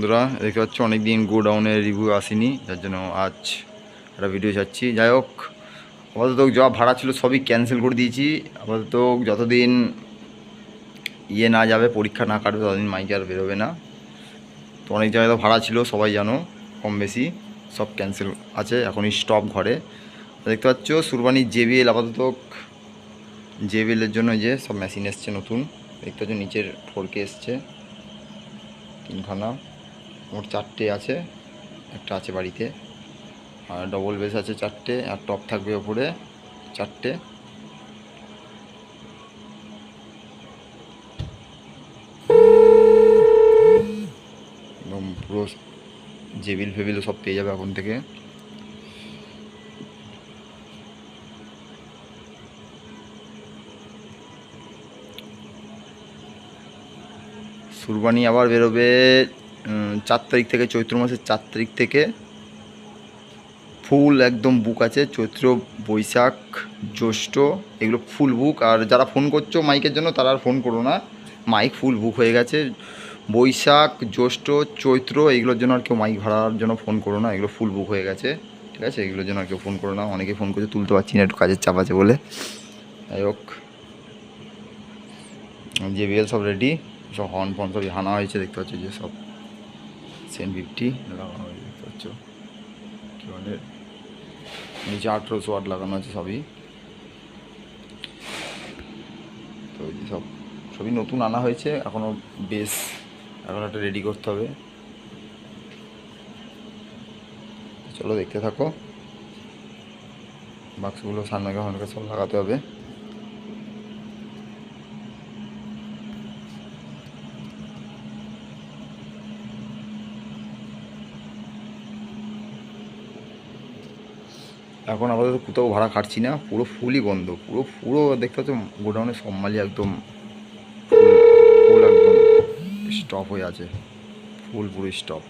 বন্ধুরা, দেখতে পাচ্ছ অনেকদিন গোডাউনের রিভিউ আসেনি, যার জন্য আজ একটা ভিডিও চাচ্ছি যাই হোক, আপাতত যা ভাড়া ছিল সবই ক্যান্সেল করে দিয়েছি। আপাতত যতদিন ইয়ে না যাবে, পরীক্ষা না কাটবে, ততদিন মাইকে আর বেরোবে না। তো অনেক জায়গায় তো ভাড়া ছিল, সবাই জানো, কম বেশি সব ক্যান্সেল আছে এখন স্টপ ঘরে। দেখতে পাচ্ছ, সুরবানির জেবিএল আপাতত জেবিএলের জন্য যে সব মেশিন এসছে নতুন। দেখতে পাচ্ছ, নিচের ফোরকে এসছে, তিনখানা। মোট চারটে আছে, একটা আছে বাড়িতে। আর ডবল বেস আছে চারটে, আর টপ থাকবে ওপরে চারটে। একদম পুরো জেবিল ফেবিল সব পেয়ে যাবে এখন থেকে। সুরবানি আবার বেরোবে। চার তারিখ থেকে, চৈত্র মাসের চার তারিখ থেকে ফুল একদম বুক আছে। চৈত্র, বৈশাখ, জ্যৈষ্ঠ, এগুলো ফুল বুক আর যারা ফোন করছ মাইকের জন্য, তারা আর ফোন করো না। মাইক ফুল বুক হয়ে গেছে। বৈশাখ, জ্যৈষ্ঠ, চৈত্র, এগুলোর জন্য আর কেউ মাইক ভাড়ার জন্য ফোন করো না। এগুলো ফুল বুক হয়ে গেছে। ঠিক আছে? এগুলোর জন্য আর কেউ ফোন করো না। অনেকে ফোন করছে, তুলতে পারছি না, একটু কাজের চাপ আছে বলে। যাই হোক। জেবিএল সব রেডি সব হর্ন ফর্ন সব হানা হয়েছে, দেখতে পাচ্ছি যে সব। সেন ফিফটি লাগানো হয়েছে দেখতে পাচ্ছ কী বলে? নিচে আঠেরোশো ওয়াট লাগানো আছে সবই। তো এই যে সব সবই নতুন আনা হয়েছে এখনও বেশ এখন একটা রেডি করতে হবে। চলো দেখতে থাকো। বাক্সগুলো সামনে সামনে সব লাগাতে হবে। এখন আপাতত কোথাও ভাড়া খাটছি না, পুরো ফুলই বন্ধ, পুরো পুরো দেখতে পাচ্ছ গোডাউনে সব মালই একদম ফুল ফুল একদম স্টপ হয়ে আছে, ফুল পুরো স্টপ